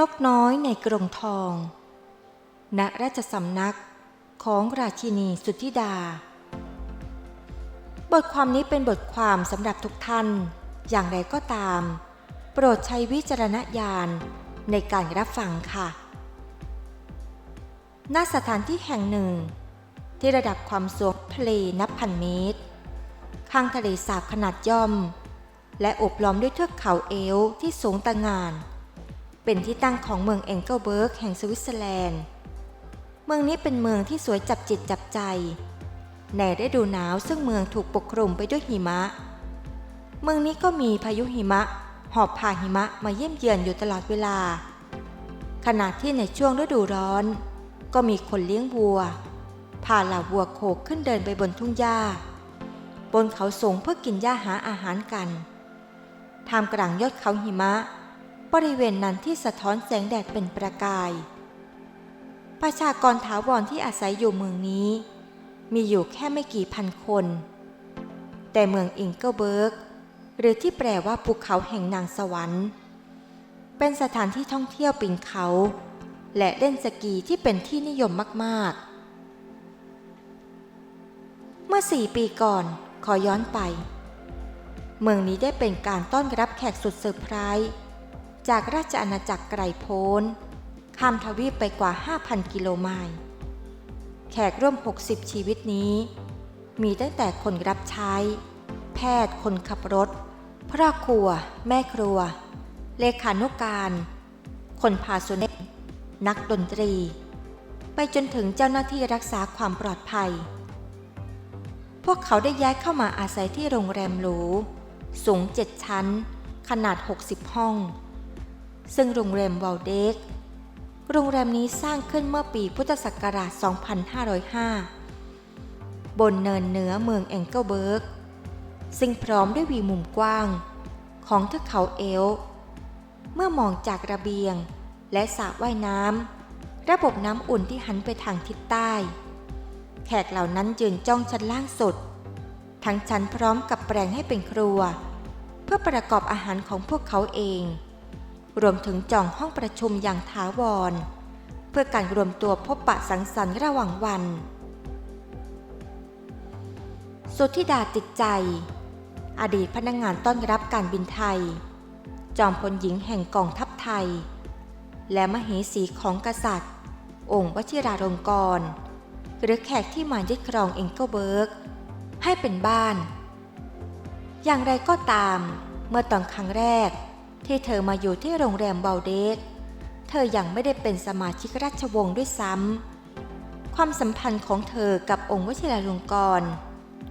นกน้อยในกรงทอง ณ ราชสำนักของราชินีสุทธิดา บทความนี้เป็นบทความสำหรับทุกท่าน อย่างไรก็ตาม โปรดใช้วิจารณญาณในการรับฟังค่ะ ณ สถานที่แห่งหนึ่ง ที่ระดับความสูงทะเลนับพันเมตร ข้างทะเลสาบขนาดย่อม และอบล้อมด้วยเทือกเขาเอลที่สูงตะงาน เป็นที่ตั้งของเมืองเองเกิลเบิร์กแห่งสวิตเซอร์แลนด์ เมืองนี้เป็นเมืองที่สวยจับจิตจับใจ ในฤดูหนาวซึ่งเมืองถูกปกคลุมไปด้วยหิมะ เมืองนี้ก็มีพายุหิมะ หอบพาหิมะมาเยี่ยมเยือนอยู่ตลอดเวลา ขณะที่ในช่วงฤดูร้อน ก็มีคนเลี้ยงวัวพาเหล่าวัวโคกขึ้นเดินไปบนทุ่งหญ้า บนเขาสูงเพื่อกินหญ้าหาอาหารกันท่ามกลางยอดเขาหิมะ บริเวณนั้นที่สะท้อนแสงแดดเป็นประกาย ประชากรถาวรที่อาศัยอยู่เมืองนี้ มีอยู่แค่ไม่กี่พันคน แต่เมืองอิงเกิลเบิร์ก หรือที่แปลว่าภูเขาแห่งนางสวรรค์ เป็นสถานที่ท่องเที่ยวปีนเขา และเล่นสกีที่เป็นที่นิยมมาก ๆ เมื่อสี่ปีก่อนขอย้อนไป เมืองนี้ได้เป็นการต้อนรับแขกสุดเซอร์ไพรส์ จากราชอาณาจักรไกรโพ้น ข้ามทวีปไปกว่า 5,000 กิโลไมล์ แขกร่วม 60 ชีวิตนี้ มีตั้งแต่คนรับใช้ แพทย์คนขับรถพ่อครัว แม่ครัว เลขานุการ คนพาสุเนตนักดนตรี ไปจนถึงเจ้าหน้าที่รักษาความปลอดภัย พวกเขาได้ย้ายเข้ามาอาศัยที่โรงแรมหรู สูงเจ็ดชั้น ขนาด 60 ห้อง ซึ่งโรงแรมวอลเดกโรงแรมนี้สร้างขึ้นเมื่อปีพุทธศักราช 2505 บนเนินเหนือเมืองแองเกิลเบิร์ก ซึ่งพร้อมด้วยวีมุมกว้าง ของเทือกเขาเอล เมื่อมองจากระเบียงและสระว่ายน้ำ ระบบน้ำอุ่นที่หันไปทางทิศใต้ แขกเหล่านั้นยืนจ้องชั้นล่างสุด ทั้งชั้นพร้อมกับแปลงให้เป็นครัว เพื่อประกอบอาหารของพวกเขาเอง รวมถึงจองห้องประชุมอย่างถาวร เพื่อการรวมตัวพบปะสังสรรค์ระหว่างวัน สุทธิดาติดใจ อดีตพนักงงานต้อนรับการบินไทย จอมพลหญิงแห่งกองทัพไทย และมเหสีของกษัตริย์ องค์วชิราลงกรณ์หรือแขกที่มายึดครองเองเกิลเบิร์ก ให้เป็นบ้าน อย่างไรก็ตาม เมื่อตอนครั้งแรก ที่เธอมาอยู่ที่โรงแรมเบลเดกเธอยังไม่ได้เป็นสมาชิกราชวงศ์ด้วยซ้ำ ความสัมพันธ์ของเธอกับองค์วชิราลงกรณ์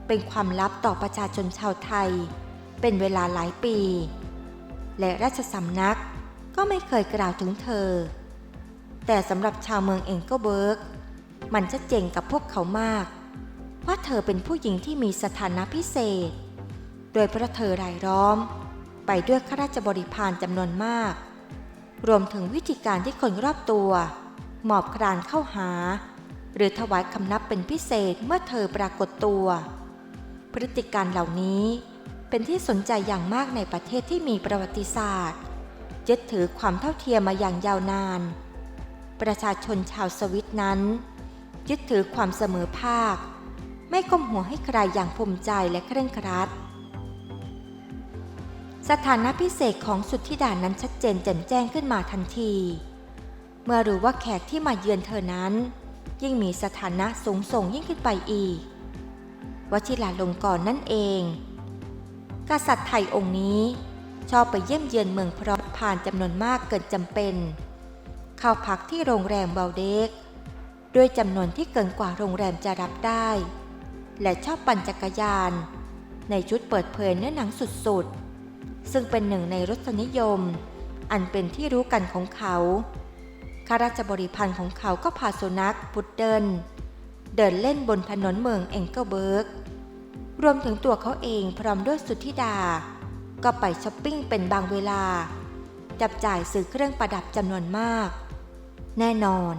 เป็นความลับต่อประชาชนชาวไทย เป็นเวลาหลายปี และราชสำนักก็ไม่เคยกล่าวถึงเธอ แต่สำหรับชาวเมืองเองกิลเบิร์ก มันจะเจ๋งกับพวกเขามาก ว่าเธอเป็นผู้หญิงที่มีสถานะพิเศษ โดยพระเธอรายล้อม ไปด้วยข้าราชบริพารจำนวนมาก รวมถึงวิธีการที่คนรอบตัว หมอบครานเข้าหา หรือถวายคำนับเป็นพิเศษเมื่อเธอปรากฏตัว พฤติการเหล่านี้เป็นที่สนใจอย่างมากในประเทศที่มีประวัติศาสตร์ยึดถือความเท่าเทียมมาอย่างยาวนาน ประชาชนชาวสวิตนั้น ยึดถือความเสมอภาค ไม่ก้มหัวให้ใครอย่างภูมิใจและเคร่งครัด สถานะพิเศษของสุดทธิดานนั้นชัดเจนแจ่มแจ้งขึ้นมาทันที เมื่อรู้ว่าแขกที่มาเยือนเธอนั้น ยิ่งมีสถานะสูงส่งยิ่งขึ้นไปอีก วชิราลงกรณ์นั่นเอง กษัตริย์ไทยองค์นี้ ชอบไปเยี่ยมเยือนเมืองพร้อมผ่านจำนวนมากเกินจำเป็น เข้าพักที่โรงแรมเบลเดกด้วยจำนวนที่เกินกว่าโรงแรมจะรับได้ และชอบปั่นจักรยาน ในชุดเปิดเผยเนื้อหนังสุดๆ ซึ่งเป็นหนึ่งในรสนิยม อันเป็นที่รู้กันของเขาข้าราชบริพันธ์ของเขาก็พาสุนัขพุดเดิลเดินเล่นบนถนนเมืองเองเกิลเบิร์ก รวมถึงตัวเขาเองพร้อมด้วยสุทธิดา ก็ไปช้อปปิ้งเป็นบางเวลา จับจ่ายซื้อเครื่องประดับจำนวนมาก แน่นอน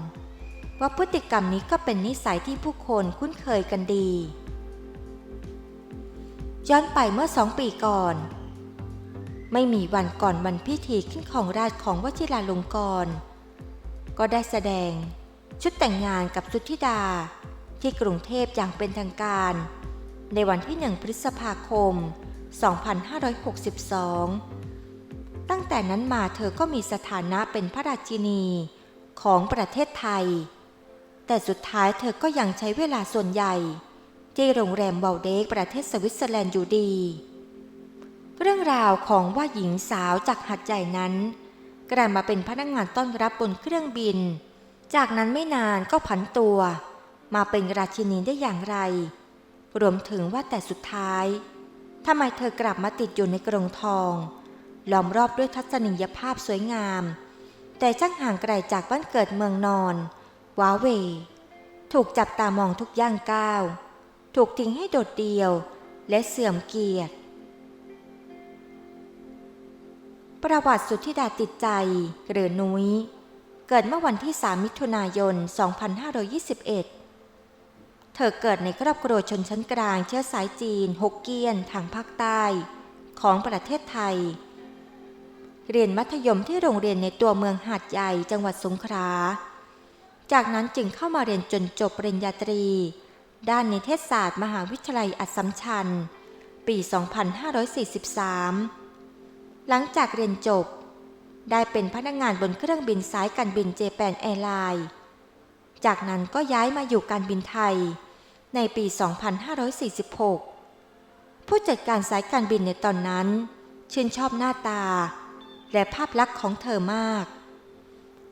ว่าพฤติกรรมนี้ก็เป็นนิสัยที่ผู้คนคุ้นเคยกันดี ย้อนไปเมื่อสองปีก่อน ไม่มีวันก่อนวันพิธีขึ้นของราชของวชิราลงกรณ์ก็ได้แสดง ชุดแต่งงานกับสุทธิดาที่กรุงเทพอย่างเป็นทางการ ในวันที่ 1 พฤษภาคม 2562 ตั้งแต่นั้นมาเธอก็มีสถานะเป็นพระราชินีของประเทศไทย แต่สุดท้ายเธอก็ยังใช้เวลาส่วนใหญ่ที่โรงแรมเวลเดกประเทศสวิตเซอร์แลนด์อยู่ดี เรื่องราวของว่าหญิงสาวจากหัดใหญ่นั้น กลายมาเป็นพนักงานต้อนรับบนเครื่องบิน จากนั้นไม่นานก็ผันตัว มาเป็นราชินีได้อย่างไร รวมถึงว่าแต่สุดท้ายทำไมเธอกลับมาติดอยู่ในกรงทอง ล้อมรอบด้วยทัศนียภาพสวยงาม แต่ช่างห่างไกลจากบ้านเกิดเมืองนอนว้าเว ถูกจับตามองทุกย่างก้าว ถูกทิ้งให้โดดเดี่ยวและเสื่อมเกียรติ ประวัติสุทธิดาติดใจหรือนุ้ย เกิดเมื่อวันที่ 3 มิถุนายน 2521 เธอเกิดในครอบครัวชนชั้นกลางเชื้อสายจีน ฮกเกี้ยน ทางภาคใต้ ของประเทศไทย เรียนมัธยมที่โรงเรียนในตัวเมืองหาดใหญ่จังหวัดสงขลา จากนั้นจึงเข้ามาเรียนจนจบปริญญาตรี ด้านนิเทศศาสตร์ มหาวิทยาลัยอัสสัมชัญ ปี 2543 หลังจากเรียนจบ ได้เป็นพนักงานบนเครื่องบินสายการบินเจแปนแอร์ไลน์จากนั้นก็ย้ายมาอยู่การบินไทย ในปี 2546 ผู้จัดการสายการบินในตอนนั้น ชื่นชอบหน้าตา และภาพลักษณ์ของเธอมาก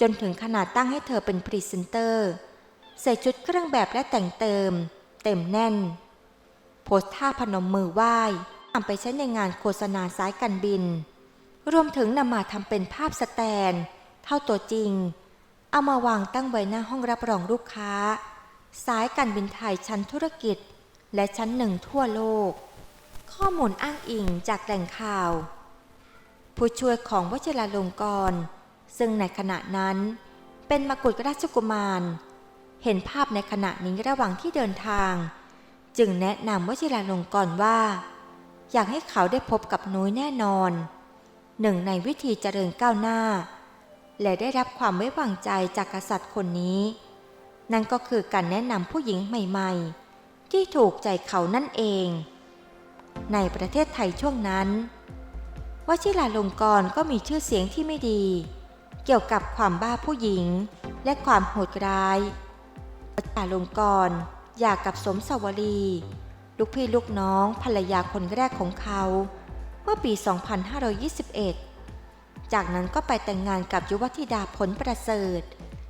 จนถึงขนาดตั้งให้เธอเป็นพรีเซนเตอร์ ใส่ชุดเครื่องแบบและแต่งเติม เต็มแน่น โพสท่าพนมมือไหว้นำไปใช้ในงานโฆษณาสายการบิน รวมถึงนำมาทำเป็นภาพสแตน เท่าตัวจริง เอามาวางตั้งไว้หน้าห้องรับรองลูกค้า สายการบินไทยชั้นธุรกิจ และชั้นหนึ่งทั่วโลก ข้อมูลอ้างอิงจากแหล่งข่าว ผู้ช่วยของวชิราลงกรณ์ซึ่งในขณะนั้น เป็นมกุฎราชกุมาร เห็นภาพในขณะนี้ระหว่างที่เดินทาง จึงแนะนำวชิราลงกรณ์ว่า อยากให้เขาได้พบกับนุ้ยแน่นอน หนึ่งในวิธีเจริญก้าวหน้า และได้รับความไว้วางใจจากกษัตริย์คนนี้ นั่นก็คือการแนะนำผู้หญิงใหม่ๆ ที่ถูกใจเขานั่นเอง ในประเทศไทยช่วงนั้นวชิราลงกรก็มีชื่อเสียงที่ไม่ดี เกี่ยวกับความบ้าผู้หญิงและความโหดร้ายวชิราลงกรอยากกับสมสวรี ลูกพี่ลูกน้องภรรยาคนแรกของเขา เมื่อปี 2521 จากนั้นก็ไปแต่งงานกับยุวธิดาผลประเสริฐ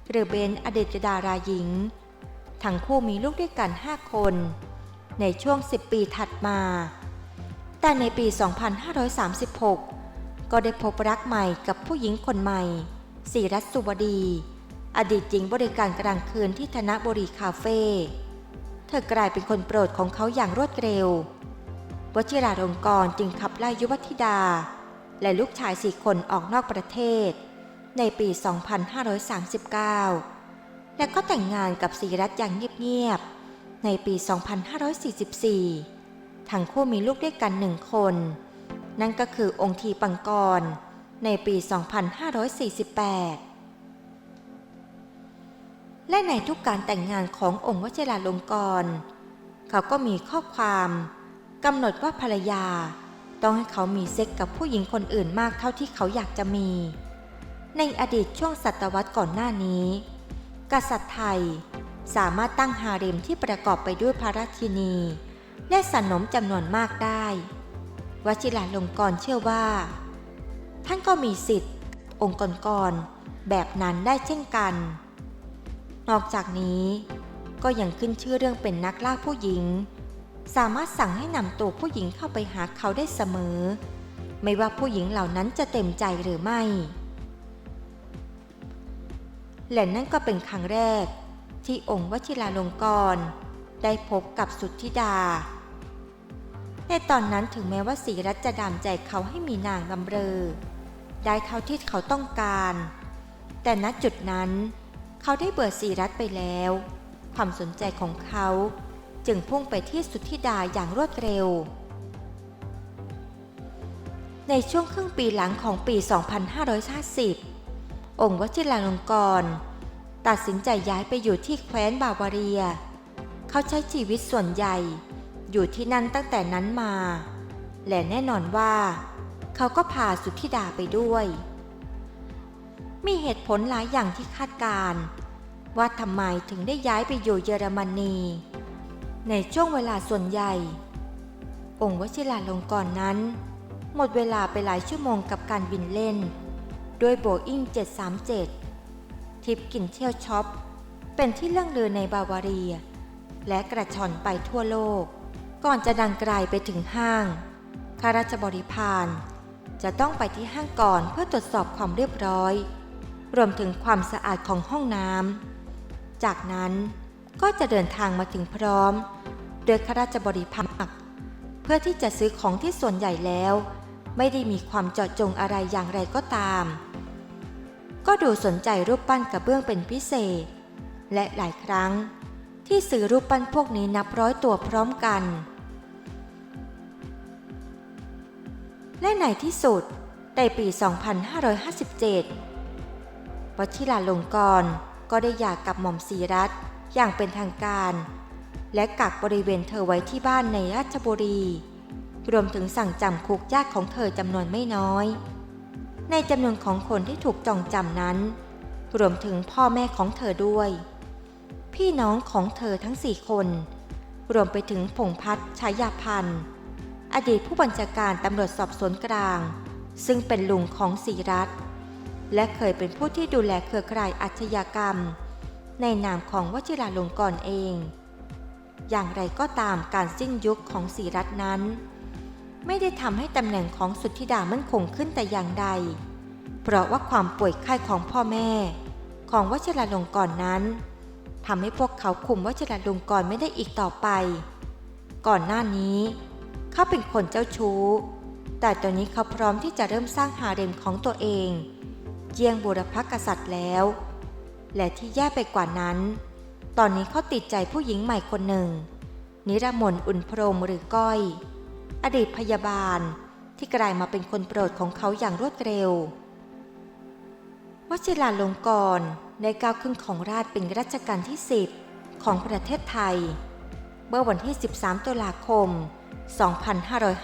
หรือเบนอดีตดาราหญิง ทั้งคู่มีลูกด้วยกัน 5 คน ในช่วง 10 ปีถัดมา แต่ในปี 2536 ก็ได้พบรักใหม่กับผู้หญิงคนใหม่สีรัตสุวดี อดีตหญิงบริการกลางคืนที่ธนบุรีคาเฟ่เธอกลายเป็นคนโปรดของเขาอย่างรวดเร็ว วชิราลงกรณ์จึงขับไล่ยุวธิดา และลูกชายสี่คนออกนอกประเทศ ในปี 2539 และก็แต่งงานกับสีรัตน์อย่างเงียบๆ ในปี 2544 ทั้งคู่มีลูกด้วยกันหนึ่งคน นั่นก็คือองค์ทีปังกร ในปี 2548และในทุกการแต่งงานขององค์วชิราลงกรณ์เขาก็มีข้อความ กำหนดว่าภรรยา ต้องให้เขามีเซ็กกับผู้หญิงคนอื่นมากเท่าที่เขาอยากจะมี ในอดีตช่วงศตวรรษก่อนหน้านี้ กษัตริย์ไทยสามารถตั้งฮาเร็มที่ประกอบไปด้วยพระราชินี และสนมจำนวนมากได้ วชิราลงกรเชื่อว่า ท่านก็มีสิทธิ์ องค์กรแบบนั้นได้เช่นกัน นอกจากนี้ก็ยังขึ้นชื่อเรื่องเป็นนักล่าผู้หญิง สามารถสั่งให้นำตัวผู้หญิงเข้าไปหาเขาได้เสมอ ไม่ว่าผู้หญิงเหล่านั้นจะเต็มใจหรือไม่ และนั่นก็เป็นครั้งแรกที่องค์วชิราลงกรณ์ได้พบกับสุทธิดา ในตอนนั้นถึงแม้ว่าสีรัตจะดามใจเขาให้มีนางลำเรอ ได้เท่าที่เขาต้องการ แต่ณจุดนั้น เขาได้เบื่อสีรัตไปแล้ว ความสนใจของเขา จึงพุ่งไปที่สุทธิดาอย่างรวดเร็ว ในช่วงครึ่งปีหลังของปี 2550 องค์วชิราลงกรณ์ตัดสินใจย้ายไปอยู่ที่แคว้นบาวาเรีย เขาใช้ชีวิตส่วนใหญ่ อยู่ที่นั่นตั้งแต่นั้นมา และแน่นอนว่า เขาก็พาสุทธิดาไปด้วย มีเหตุผลหลายอย่างที่คาดการณ์ว่าทำไมถึงได้ย้ายไปอยู่เยอรมนี ในช่วงเวลาส่วนใหญ่ องค์วชิราลงกรณ์นั้น หมดเวลาไปหลายชั่วโมงกับการบินเล่น ด้วยโบอิ้ง737ทริปกินเที่ยวช็อป เป็นที่เรื่องลือในบาวาเรีย และกระชอนไปทั่วโลก ก่อนจะดังไกลไปถึงห้างข้าราชบริพารจะต้องไปที่ห้างก่อนเพื่อตรวจสอบความเรียบร้อย รวมถึงความสะอาดของห้องน้ำจากนั้น ก็จะเดินทางมาถึงพร้อม โดยข้าราชบริพารเพื่อที่จะซื้อของที่ส่วนใหญ่แล้ว ไม่ได้มีความเจาะจงอะไรอย่างไรก็ตาม ก็ดูสนใจรูปปั้นกระเบื้องเป็นพิเศษ และหลายครั้ง ที่ซื้อรูปปั้นพวกนี้นับร้อยตัวพร้อมกัน และในที่สุดในปี 2557วชิราลงกรณ์ก็ได้หย่ากกับหม่อมสีรัตน์ อย่างเป็นทางการ และกักบริเวณเธอไว้ที่บ้านในราชบุรี รวมถึงสั่งจำคุกญาติของเธอจำนวนไม่น้อย ในจำนวนของคนที่ถูกจองจำนั้น รวมถึงพ่อแม่ของเธอด้วย พี่น้องของเธอทั้งสี่คน รวมไปถึงพงพัฒน์ชายาพันธ์อดีตผู้บัญชาการตำรวจสอบสวนกลาง ซึ่งเป็นลุงของศรีรัตและเคยเป็นผู้ที่ดูแลเครือข่ายอาชญากรรม ในนามของวชิราลงกรณ์เอง อย่างไรก็ตามการสิ้นยุคของศรีรัตน์นั้น ไม่ได้ทำให้ตำแหน่งของสุทธิดามั่นคงขึ้นแต่อย่างใด เพราะว่าความป่วยไข้ของพ่อแม่ ของวชิราลงกรณ์นั้นทำให้พวกเขาคุมวชิราลงกรณ์ไม่ได้อีกต่อไป ก่อนหน้านี้ เขาเป็นคนเจ้าชู้ แต่ตอนนี้เขาพร้อมที่จะเริ่มสร้างหาเร็มของตัวเองเยี่ยงบุรพกษัตริย์แล้ว และที่แย่ไปกว่านั้น ตอนนี้เขาติดใจผู้หญิงใหม่คนหนึ่ง นิรมนอุ่นพรมหรือก้อย อดีตพยาบาลที่กลายมาเป็นคนโปรดของเขาอย่างรวดเร็ววชิราลงกรณ์ได้ก้าวขึ้นของราชเป็นรัชกาลที่ 10 ของประเทศไทย เมื่อวันที่ 13 ตุลาคม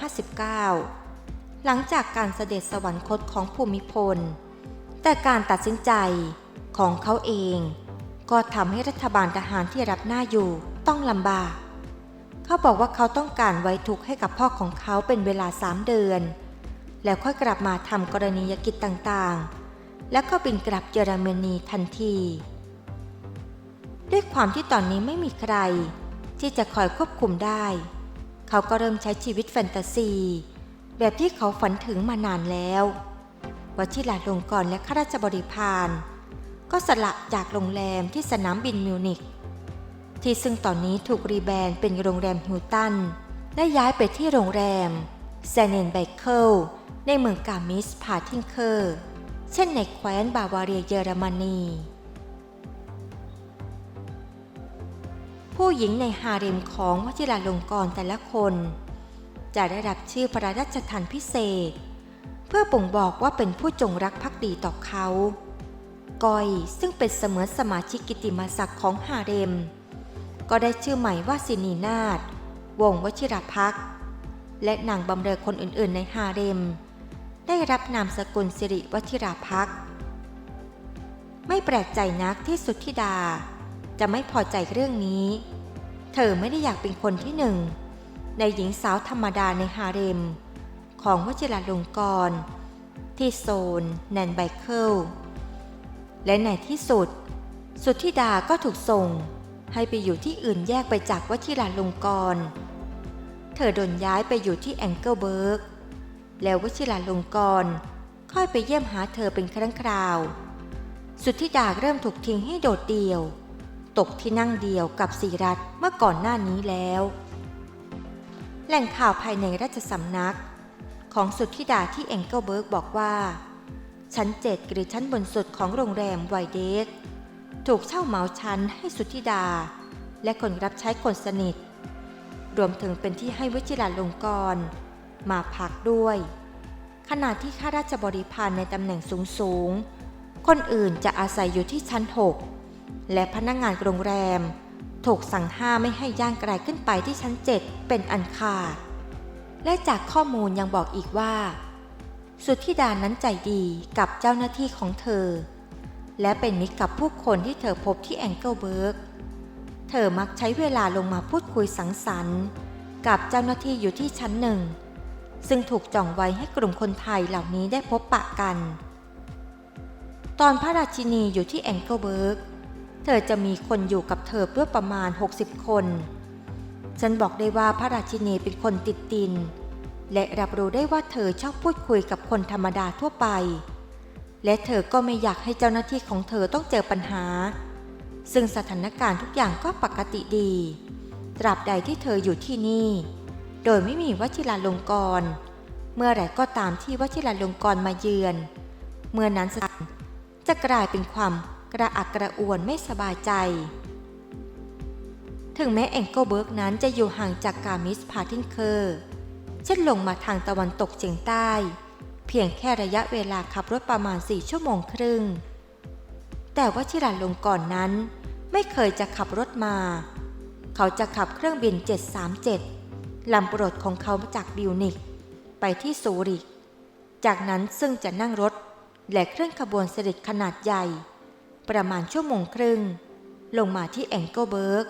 2559 หลังจากการเสด็จสวรรคตของภูมิพล แต่การตัดสินใจ ของเขาเอง ก็ทำให้รัฐบาลทหารที่รับหน้าอยู่ต้องลำบาก เขาบอกว่าเขาต้องการไว้ทุกข์ให้กับพ่อของเขาเป็นเวลาสามเดือน แล้วค่อยกลับมาทำกรณียกิจต่างๆ แล้วก็บินกลับเยอรมนีทันที ด้วยความที่ตอนนี้ไม่มีใคร ที่จะคอยควบคุมได้ เขาก็เริ่มใช้ชีวิตแฟนตาซี แบบที่เขาฝันถึงมานานแล้ววชิราลงกรณ์และข้าราชบริพาร ก็สละจากโรงแรมที่สนามบินมิวนิกที่ซึ่งตอนนี้ถูกรีแบรนด์เป็นโรงแรมฮิลตันได้ย้ายไปที่โรงแรมแซนเนนไบเคิลในเมืองกามิสพาทิงเคอร์ เช่นในแคว้นบาวาเรียเยอรมนี ผู้หญิงในฮาเร็มของวชิราลงกรแต่ละคน จะได้รับชื่อพระราชทานพิเศษ เพื่อบ่งบอกว่าเป็นผู้จงรักภักดีต่อเขา กอยซึ่งเป็นเสมือนสมาชิกกิติมศักดิ์ของฮาเร็ม ก็ได้ชื่อใหม่ว่าสินีนาถวงวชิรพักและนางบำเรอคนอื่นๆ ในฮาเร็ม ได้รับนามสกุลสิริวชิราพักไม่แปลกใจนักที่สุทธิดา จะไม่พอใจเรื่องนี้ เธอไม่ได้อยากเป็นคนที่หนึ่ง ในหญิงสาวธรรมดาในฮาเร็ม ของวชิราลงกร ที่โซน แนนไบเคิล และในที่สุด สุทธิดาก็ถูกส่ง ให้ไปอยู่ที่อื่นแยกไปจากวชิราลงกรณ์เธอโดนย้ายไปอยู่ที่แองเกิลเบิร์ก แล้ววชิราลงกรณ์ค่อยไปเยี่ยมหาเธอเป็นครั้งคราว สุทธิดาเริ่มถูกทิ้งให้โดดเดี่ยว ตกที่นั่งเดียวกับสีรัตเมื่อก่อนหน้านี้แล้ว แหล่งข่าวภายในราชสำนัก ของสุทธิดาที่แองเกิลเบิร์กบอกว่า ชั้นเจ็ดหรือชั้นบนสุดของโรงแรมไวเดสถูกเช่าเหมาชั้นให้สุทธิดา และคนรับใช้คนสนิท รวมถึงเป็นที่ให้วชิราลงกรณ์มาพักด้วย ขณะที่ข้าราชบริพารในตำแหน่งสูงๆคนอื่นจะอาศัยอยู่ที่ชั้น6และพนักงานโรงแรม ถูกสั่งห้ามไม่ให้ย่างไกลขึ้นไปที่ชั้น7เป็นอันขาดและจากข้อมูลยังบอกอีกว่า สุดทธิดานั้นใจดีกับเจ้าหน้าที่ของเธอ และเป็นมิตรกับผู้คนที่เธอพบที่แองเกิลเบิร์ก เธอมักใช้เวลาลงมาพูดคุยสังสรรค์ กับเจ้าหน้าที่อยู่ที่ชั้นหนึ่ง ซึ่งถูกจองไว้ให้กลุ่มคนไทยเหล่านี้ได้พบปะกัน ตอนพระราชินีอยู่ที่แองเกิลเบิร์ก เธอจะมีคนอยู่กับเธอด้วยประมาณ 60 คน ฉันบอกได้ว่าพระราชินีเป็นคนติดดิน และรับรู้ได้ว่าเธอชอบพูดคุยกับคนธรรมดาทั่วไป และเธอก็ไม่อยากให้เจ้าหน้าที่ของเธอต้องเจอปัญหา ซึ่งสถานการณ์ทุกอย่างก็ปกติดี ตราบใดที่เธออยู่ที่นี่ โดยไม่มีวชิราลงกร เมื่อไหร่ก็ตามที่วชิราลงกรมาเยือน เมื่อนั้นสถานจะกลายเป็นความกระอักกระอ่วนไม่สบายใจ ถึงแม้แองเกิลเบิร์กนั้นจะอยู่ห่างจากกามิสพาทิงเคอร์ เช่นลงมาทางตะวันตกเฉียงใต้ เพียงแค่ระยะเวลาขับรถประมาณ 4 ชั่วโมงครึ่ง แต่ว่าชิราลงก่อนนั้น ไม่เคยจะขับรถมา เขาจะขับเครื่องบิน 737 ลำโปรดของเขาจากบิวนิก ไปที่ซูริก จากนั้นซึ่งจะนั่งรถและเครื่องขบวนเสด็จขนาดใหญ่ ประมาณชั่วโมงครึ่ง ลงมาที่แองเกิลเบิร์ก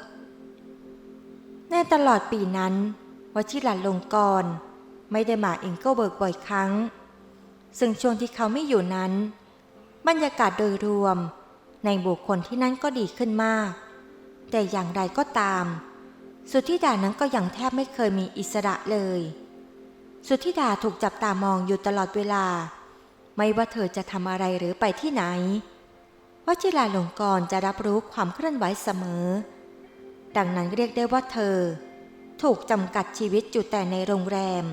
ในตลอดปีนั้น วชิราลงกรณ์ไม่ได้มาแองเกิลเบิร์กบ่อยครั้ง ซึ่งช่วงที่เขาไม่อยู่นั้น บรรยากาศโดยรวม ในบุคคลที่นั่นก็ดีขึ้นมาก แต่อย่างไรก็ตาม สุทธิดานั้นก็ยังแทบไม่เคยมีอิสระเลย สุทธิดาถูกจับตามองอยู่ตลอดเวลา ไม่ว่าเธอจะทำอะไรหรือไปที่ไหนวชิราลงกรจะรับรู้ความเคลื่อนไหวเสมอ ดังนั้นเรียกได้ว่าเธอ ถูกจำกัดชีวิตอยู่แต่ในโรงแรม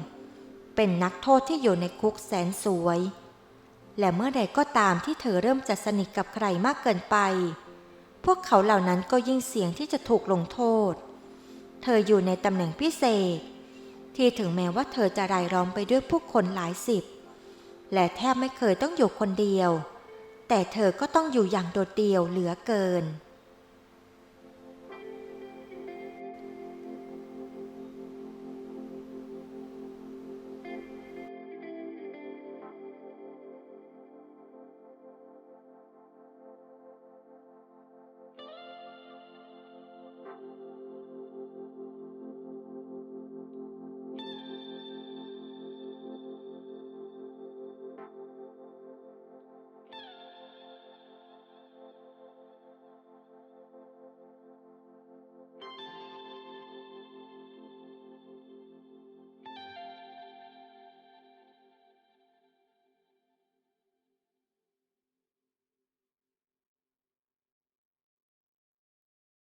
เป็นนักโทษที่อยู่ในคุกแสนสวย และเมื่อใดก็ตามที่เธอเริ่มจะสนิทกับใครมากเกินไป พวกเขาเหล่านั้นก็ยิ่งเสี่ยงที่จะถูกลงโทษ เธออยู่ในตำแหน่งพิเศษ ที่ถึงแม้ว่าเธอจะรายล้อมไปด้วยผู้คนหลายสิบ และแทบไม่เคยต้องอยู่คนเดียว แต่เธอก็ต้องอยู่อย่างโดดเดี่ยวเหลือเกิน